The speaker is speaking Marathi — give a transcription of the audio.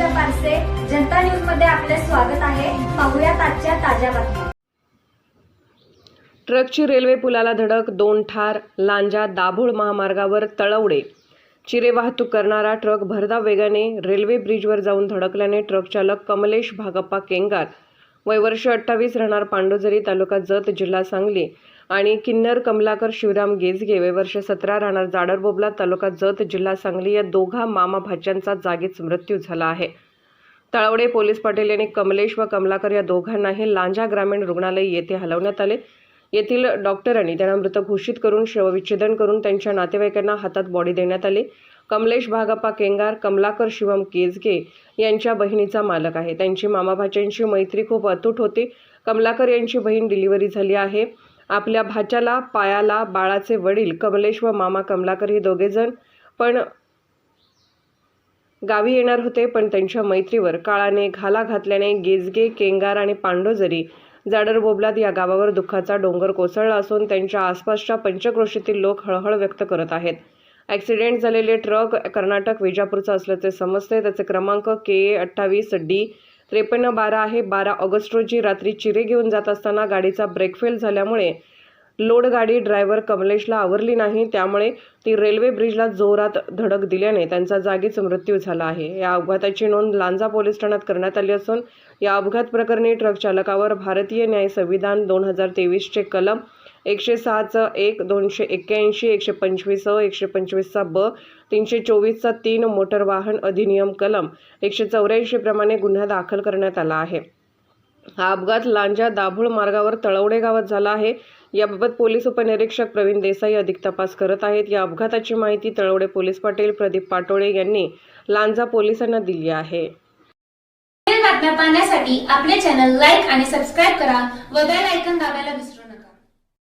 आरसे जनता न्यूजमध्ये आपले स्वागत आहे. पाहूयात आजच्या ताज्या बातम्या. ट्रकची रेल्वे पुलाला धडक दोन ठार लांजा दाभोळ महामार्गावर तळवडे. चिरे वाहतूक करणारा ट्रक भरधाव वेगाने रेल्वे ब्रिजवर जाऊन धडकल्याने ट्रक चालक कमलेश भागप्पा केंगार. वय वर्ष अठ्ठावीस राहणार पांडोजरी तालुका जत जिल्हा सांगली. आणि किन्नर कमलाकर शिवराम गेजगे वय वर्ष सतरा राहणार जाडरबोबला तालुका जत जिल्हा सांगली या दोघा मामा भाच्यांचा जागीच मृत्यू झाला आहे. तळवडे पोलीस पाटील यांनी कमलेश व कमलाकर या दोघांनाही लांजा ग्रामीण रुग्णालय येथे हलवण्यात आले. येथील डॉक्टरांनी त्यांना मृत घोषित करून शवविच्छेदन करून त्यांच्या नातेवाईकांना हातात बॉडी देण्यात आली. कमलेश भागप्पा केंगार कमलाकर शिवम केजगे यांच्या बहिणीचा मालक आहे. त्यांची मामाभाच्यांची मैत्री खूप अतूट होती. कमलाकर यांची बहीण डिलिव्हरी झाली आहे. आपल्या भाच्याला पायाला बाळाचे वडील कमलेश व मामा कमलाकर हे दोघेजण पण गावी येणार होते पण त्यांच्या मैत्रीवर काळाने घाला घातल्याने गेजगे केंगार आणि पांडोजरी जाडर बोबलात या गावावर दुःखाचा डोंगर कोसळला असून त्यांच्या आसपासच्या पंचक्रोशीतील लोक हळहळ व्यक्त करत आहेत. ॲक्सिडेंट झालेले ट्रक कर्नाटक विजापूरचा असल्याचे समजते. त्याचे क्रमांक के ए अठ्ठावीस डी त्रेपन्न बारा आहे. बारा ऑगस्ट रोजी रात्री चिरे घेऊन जात असताना गाडीचा ब्रेक फेल झाल्यामुळे लोड गाडी ड्रायव्हर कमलेशला आवरली नाही. त्यामुळे ती रेल्वे ब्रिजला जोरात धडक दिल्याने त्यांचा जागीच मृत्यू झाला आहे. या अपघाताची नोंद लांजा पोलीस ठाण्यात करण्यात आली असून या अपघात प्रकरणी ट्रक चालकावर भारतीय न्याय संविधान दोन हजार तेवीसचे कलम एकशे सहाचं एक दोनशे एक्क्याऐंशी एकशे पंचवीस अ एकशे पंचवीसचा ब तीनशे चोवीसचा तीन मोटर वाहन अधिनियम कलम एकशे चौऱ्याऐंशीप्रमाणे गुन्हा दाखल करण्यात आला आहे. हा अपघात लांजा दाभोळ मार्गावर तळवडे गावात झाला आहे. याबाबत पोलीस उपनिरीक्षक प्रवीण देसाई अधिक तपास करत आहेत. या अपघाताची माहिती तळवडे पोलीस पाटील प्रदीप पाटोळे यांनी लांजा पोलिसांना दिली आहे. बातम्या पाहण्यासाठी आपले चॅनल लाईक आणि सबस्क्राईब करा व बेल ऐकन दाबायला विसरू